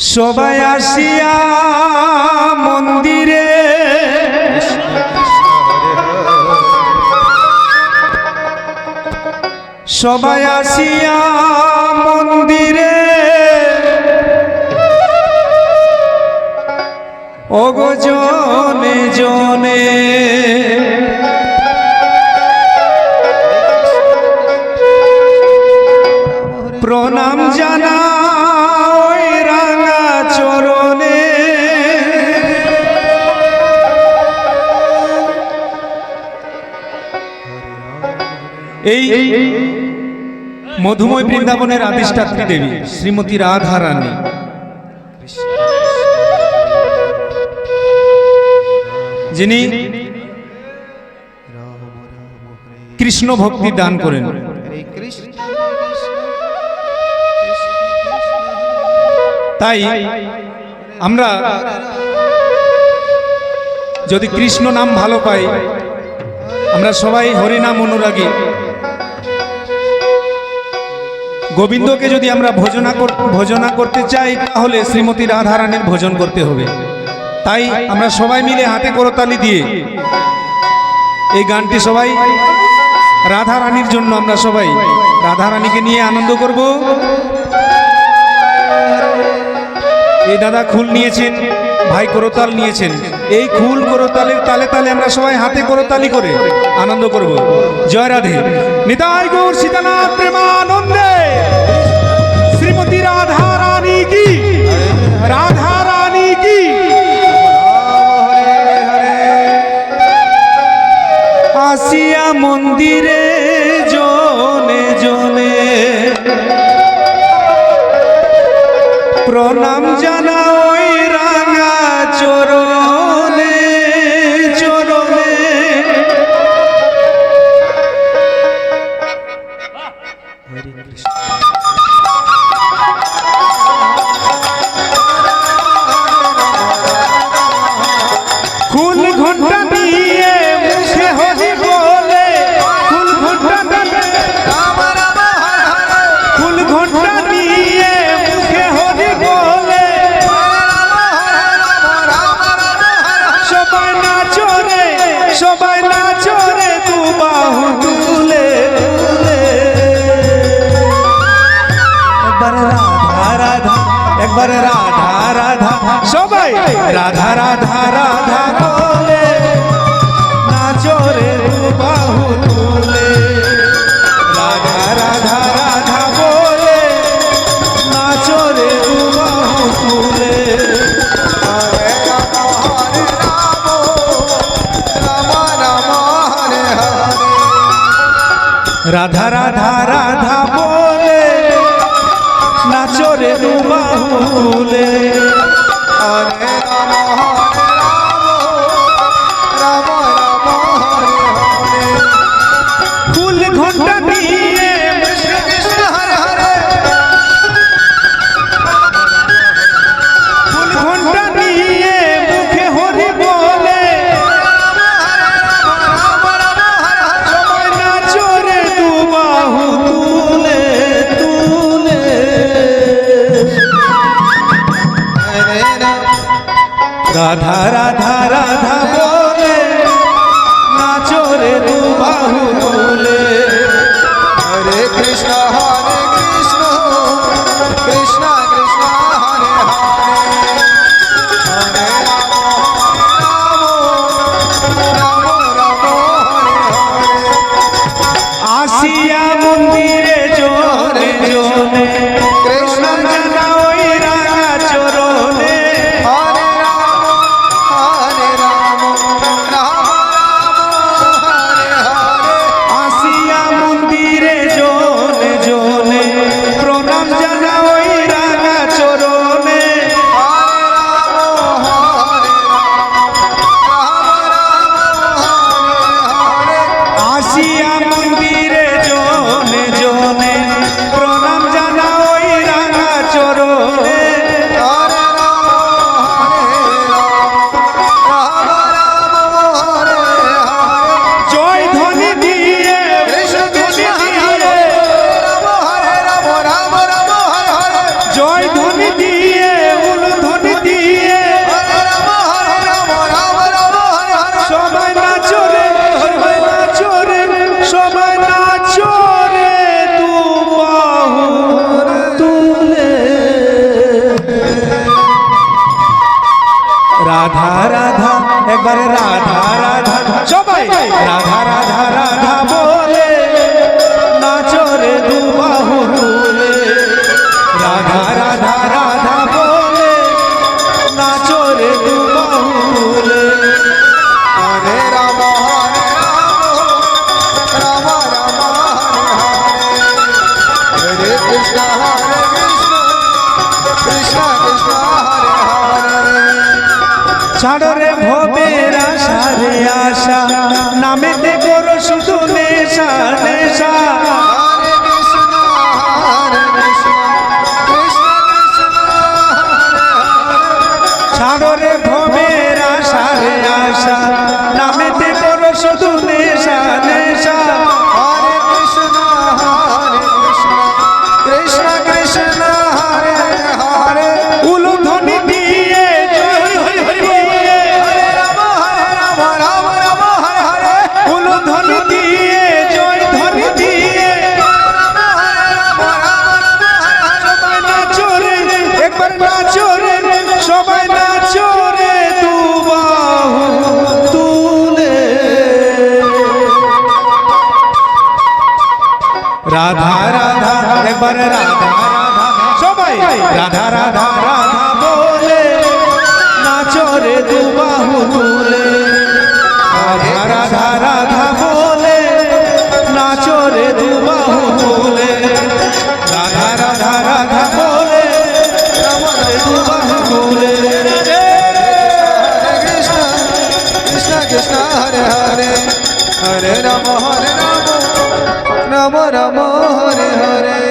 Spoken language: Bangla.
সবাই আসিয়া মন্দিরে। সবাই আসিয়া মন্দিরে। ওগো জনে জনে। প্রণাম জানা এই মধুময় বৃন্দাবনের আদিষ্ঠাত্রী দেবী শ্রীমতী রাধা রানী যিনি কৃষ্ণ ভক্তি দান করেন। তাই আমরা যদি কৃষ্ণ নাম ভালো পাই আমরা সবাই হরিনাম অনুরাগী। গোবিন্দকে যদি আমরা ভোজনা ভোজনা করতে চাই, তাহলে শ্রীমতী রাধারানীর ভোজন করতে হবে। তাই আমরা সবাই মিলে হাতে করতালি দিয়ে এই গানটি সবাই রাধা রানীর জন্য আমরা সবাই রাধা রানীকে নিয়ে আনন্দ করব। এই দাদা খুল নিয়েছেন, ভাই করতাল নিয়েছেন। এই খুল করতালের তালে তালে আমরা সবাই হাতে করতালি করে আনন্দ করব। জয় রাধে। নিতাই গৌর সীতানাথ প্রেমানন্দে। শ্রীমতী রাধা রানী কি? রাধা রানী কি? আসিয়া মন্দিরে জনে জনে প্রণাম জানা ওই রাঙা চরণে। একবার রাধা রাধা একবার রাধা রাধা। সবাই। রাধা রাধা রাধা বলে নাচো রে বাহু তুলে। রাধা রাধা রাধা বলে নাচো রে বাহু তুলে। রাধা রাধা রাধা বলে। নাচো রে তু আরে হরে রাধা রাধা রাধা জয় ধ্বনি দিয়ে উল ধ্বনি দিয়ে। সবাই না চোরে সবাই না চোরে সবাই না চোরে তু তুলে। রাধা রাধা একবারে রাধা রাধা। সবাই রাধা রাধা রাধা। নেশা নামেতে করো শুধু নেশা নেশা। সাগরে ভবে রাশা রে আশা নামেতে করো শুধু রাধা রাধা একবার রাধা রাধা, সবাই। রাধা রাধা রাধা বলে নাচরে দুবাহু তুলে। রাধা রাধা রাধা বলে নাচরে দুবাহু তুলে। রাধা রাধা রাধা বলে নাচরে দুবাহু তুলে। কৃষ্ণ কৃষ্ণ কৃষ্ণ, হরে হরে। হরে রাম হরে রাম। নাম রাম হরে হরে।